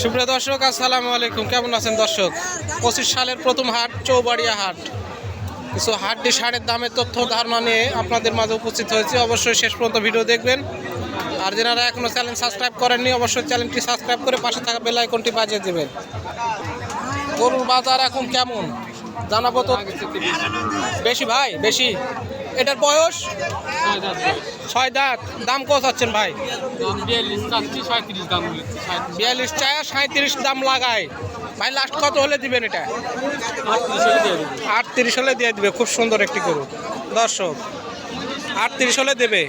সুপ্রিয় দর্শক, আসসালামু আলাইকুম। কেমন আছেন দর্শক? পঁচিশ সালের প্রথম হাট, চৌবাড়িয়া হাট। কিছু হাটটি সারের দামের তথ্য, ধারণা নিয়ে আপনাদের মাঝে উপস্থিত হয়েছে। অবশ্যই শেষ পর্যন্ত ভিডিও দেখবেন। আর যারা এখনও চ্যানেল সাবস্ক্রাইব করেননি, অবশ্যই চ্যানেলটি সাবস্ক্রাইব করে পাশে থাকা বেল আইকনটি বাজিয়ে দেবেন। গরুর বাজার এখন কেমন? জানাব তো বেশি ভাই, বেশি? এটার বয়স? ছয় দাঁত। দাম কত চাচ্ছেন ভাই? বিয়াল্লিশ চায় সাঁত্রিশ দাম লাগায়। ভাই লাস্ট কত হলে দিবেন এটা? আটত্রিশ হলে দিয়ে হলে দিয়ে দিবে খুব সুন্দর একটি গরু। দর্শক আটত্রিশ হলে দেবে।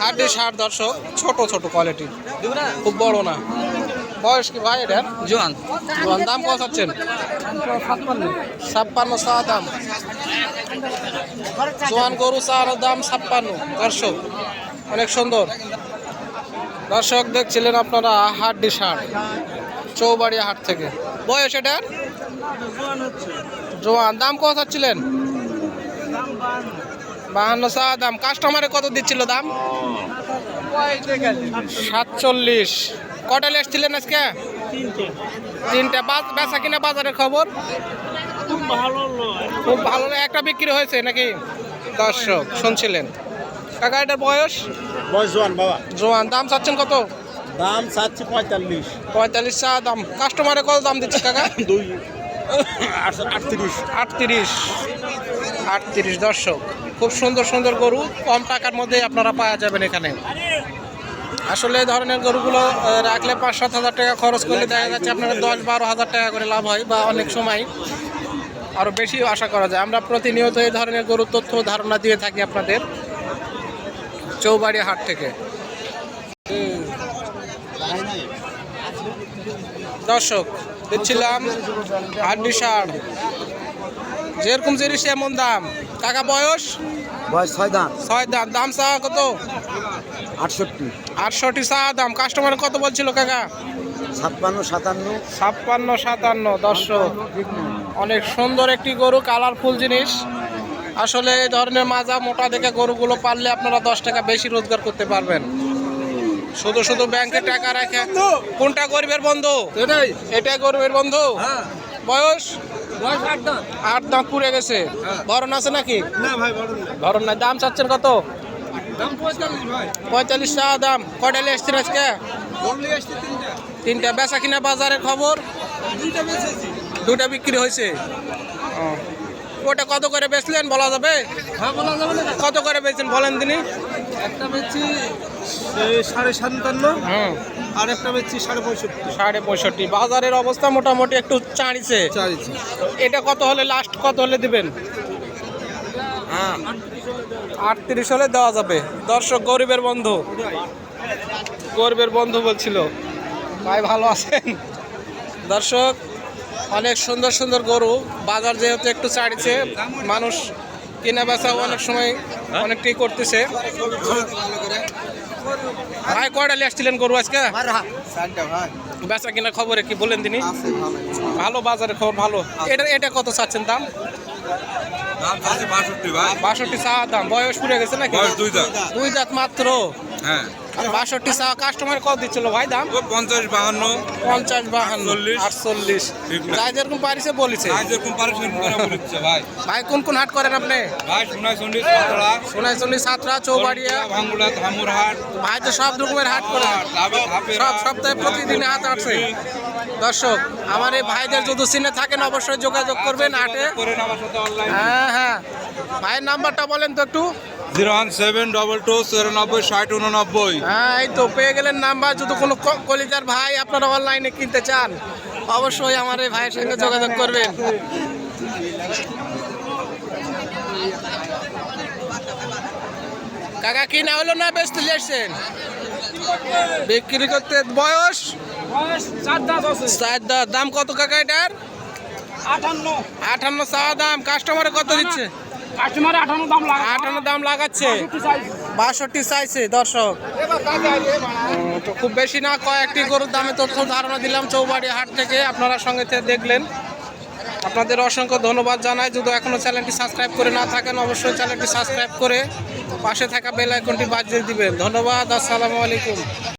হাড্ডি ষাট দর্শক ছোট ছোট কোয়ালিটি খুব বড় না। বয়স কি ভাই এটা জোয়ান। জোয়ান দাম কত চাচ্ছেন? ছাপ্পান্ন। চা দাম। জোয়ান গরু চার, দাম ছাপ্পান্ন। দর্শক, অনেক সুন্দর। দর্শক, দেখছিলেন আপনারা হাড্ডি ষাট চৌবাড়িয়া হাট থেকে। বয়স এটার? জোয়ান, দাম কত চাচ্ছিলেন? বাহান্ন চা, দাম। কাস্টমারে কত দিচ্ছিল দাম? সাতচল্লিশ। কটা এসছিলেন আজকে? তিনটা। বেচা কিনা বাজারের খবর? খুব ভালো না একটা বিক্রি হয়েছে নাকি? দর্শক শুনছিলেন। কাকা এটার বয়স? বয়স জোয়ান বাবা। জোয়ান দাম চাচ্ছেন কত? দাম চাচ্ছি পঁয়তাল্লিশ। পঁয়তাল্লিশ চা দাম। কাস্টমারে কত দাম দিচ্ছে কাকা? দুই। আটত্রিশ। আটত্রিশ। আটত্রিশ দর্শক। খুব সুন্দর সুন্দর গরু। কম টাকার মধ্যে আপনারা পাওয়া যাবেন এখানে। আসলে এই ধরনের গরুগুলো রাখলে পাঁচ সাত হাজার টাকা খরচ করলে দেখা যাচ্ছে আপনারা দশ বারো হাজার টাকা করে লাভ হয় বা অনেক সময়। আরও বেশি আশা করা যায়। আমরা প্রতিনিয়ত এই ধরনের গরুর তথ্য ধারণা দিয়ে থাকি আপনাদের চৌবাড়ি হাট থেকে। দর্শক দেখছিলাম হাড্ডি সার যেরকম জিনিস এমন দাম। টাকা বয়স? বয়স ছয় দাম ছয় দাম দাম চা কত? আটষট্টি। আটষট্টি চা দাম। কাস্টমার কত বলছিল কাকা? ছাপ্পান্ন সাতান্ন। ছাপ্পান্ন সাতান্ন। দর্শক অনেক সুন্দর একটি গরু কালারফুল জিনিস। আসলে এই ধরনের মাজা মোটা দেখে গরুগুলো পারলে আপনারা দশ টাকা বেশি রোজগার করতে পারবেন। শুধু শুধু ব্যাংকে টাকা রাখে কোনটা গরিবের বন্ধু? এটাই এটা গরিবের বন্ধু। হ্যাঁ। বয়স? আট দাঁত। পুড়ে গেছে। ভরণ আছে নাকি? না ভরণ নাই। দাম চাচ্ছেন কত? পঁয়তাল্লিশ টাকা দাম। কয়টা এসছেন আজকে? তিনটা। বেচা কিনা বাজারের খবর? দুটা বিক্রি হয়েছে। ওটা কত করে বেচলেন বলা যাবে? হ্যাঁ বলা যাবে কত করে বেচছেন বলেন তিনি? একটা বেচছি সাড়ে সাতান্ন হুম আর একটা বেচছি সাড়ে পঁয়ষট্টি। সাড়ে পঁয়ষট্টি। বাজারের অবস্থা মোটামুটি একটু চাঁড়িছে। এটা কত হলে লাস্ট কত হলে দিবেন? হ্যাঁ। আটত্রিশ হলে দেওয়া যাবে। দর্শক গরিবের বন্ধু। গরিবের বন্ধু বলছিল। ভাই ভালো আছেন? দর্শক অনেক সুন্দর সুন্দর গরু বাজার যেহেতু একটু চাড়িছে মানুষ কেনা বেচা অনেক সময় অনেকটাই করতেছে। ভাই কয়টা আসছিলেন গরু আজকে? বেচা কিনা খবরে কি বলেন তিনি? ভালো। বাজারে খবর ভালো। এটা এটা কত চাচ্ছেন দাম? দাম বাষট্টি ভাই। চা দাম। বয়স পুড়ে গেছে নাকি? দুই দাঁত মাত্র। হ্যাঁ। বাষট্টি চা কাস্টমার কত দিচ্ছিল ভাই দাম? পঞ্চাশ বাহান্ন পঞ্চাশ বাহান্ন আটচল্লিশ। যাই যেরকম পারিছে বলিছে। ভাই। ভাই কোন কোন হাট করেন আপনি? ভাই সোনাই চন্ডী সাতড়া। সোনাইচল্লিশ সাতরা চৌবাড়িয়া। ভাঙ্গুলা ধামুরহাট। ভাই তো সব রকমের হাট করে সব সপ্তাহে প্রতিদিন হাট আছে দর্শক আমার এই ভাইদের যদি চিনে থাকেন অবশ্যই যোগাযোগ করবেন হাটে। হ্যাঁ হ্যাঁ। ভাইয়ের নাম্বারটা বলেন তো একটু। ওয়ান সেভেন ডবল টু হ্যাঁ এই তো পেয়ে নাম্বার। যদি কোনো ভাই আপনারা অনলাইনে কিনতে চান, অবশ্যই আমার এই ভাইয়ের সঙ্গে যোগাযোগ না বিক্রি করতে বয়স? দাম কত কাকা এটার? আটান্ন। আটান্ন চা দাম। কাস্টমারে কত দিচ্ছে? কাস্টমার দাম লাগাচ্ছে। বাষট্টি চাইছে দর্শক। তো খুব বেশি না কয়েকটি গরুর দামে তথ্য ধারণা দিলাম চৌবাড়ি হাট থেকে। আপনারা সঙ্গে দেখলেন। আপনাদের অসংখ্য ধন্যবাদ জানাই। যদি এখনও চ্যানেলটি সাবস্ক্রাইব করে না থাকেন অবশ্যই চ্যানেলটি সাবস্ক্রাইব করে পাশে থাকা বেল আইকনটি বাজিয়ে দিবেন। ধন্যবাদ আসসালামু আলাইকুম।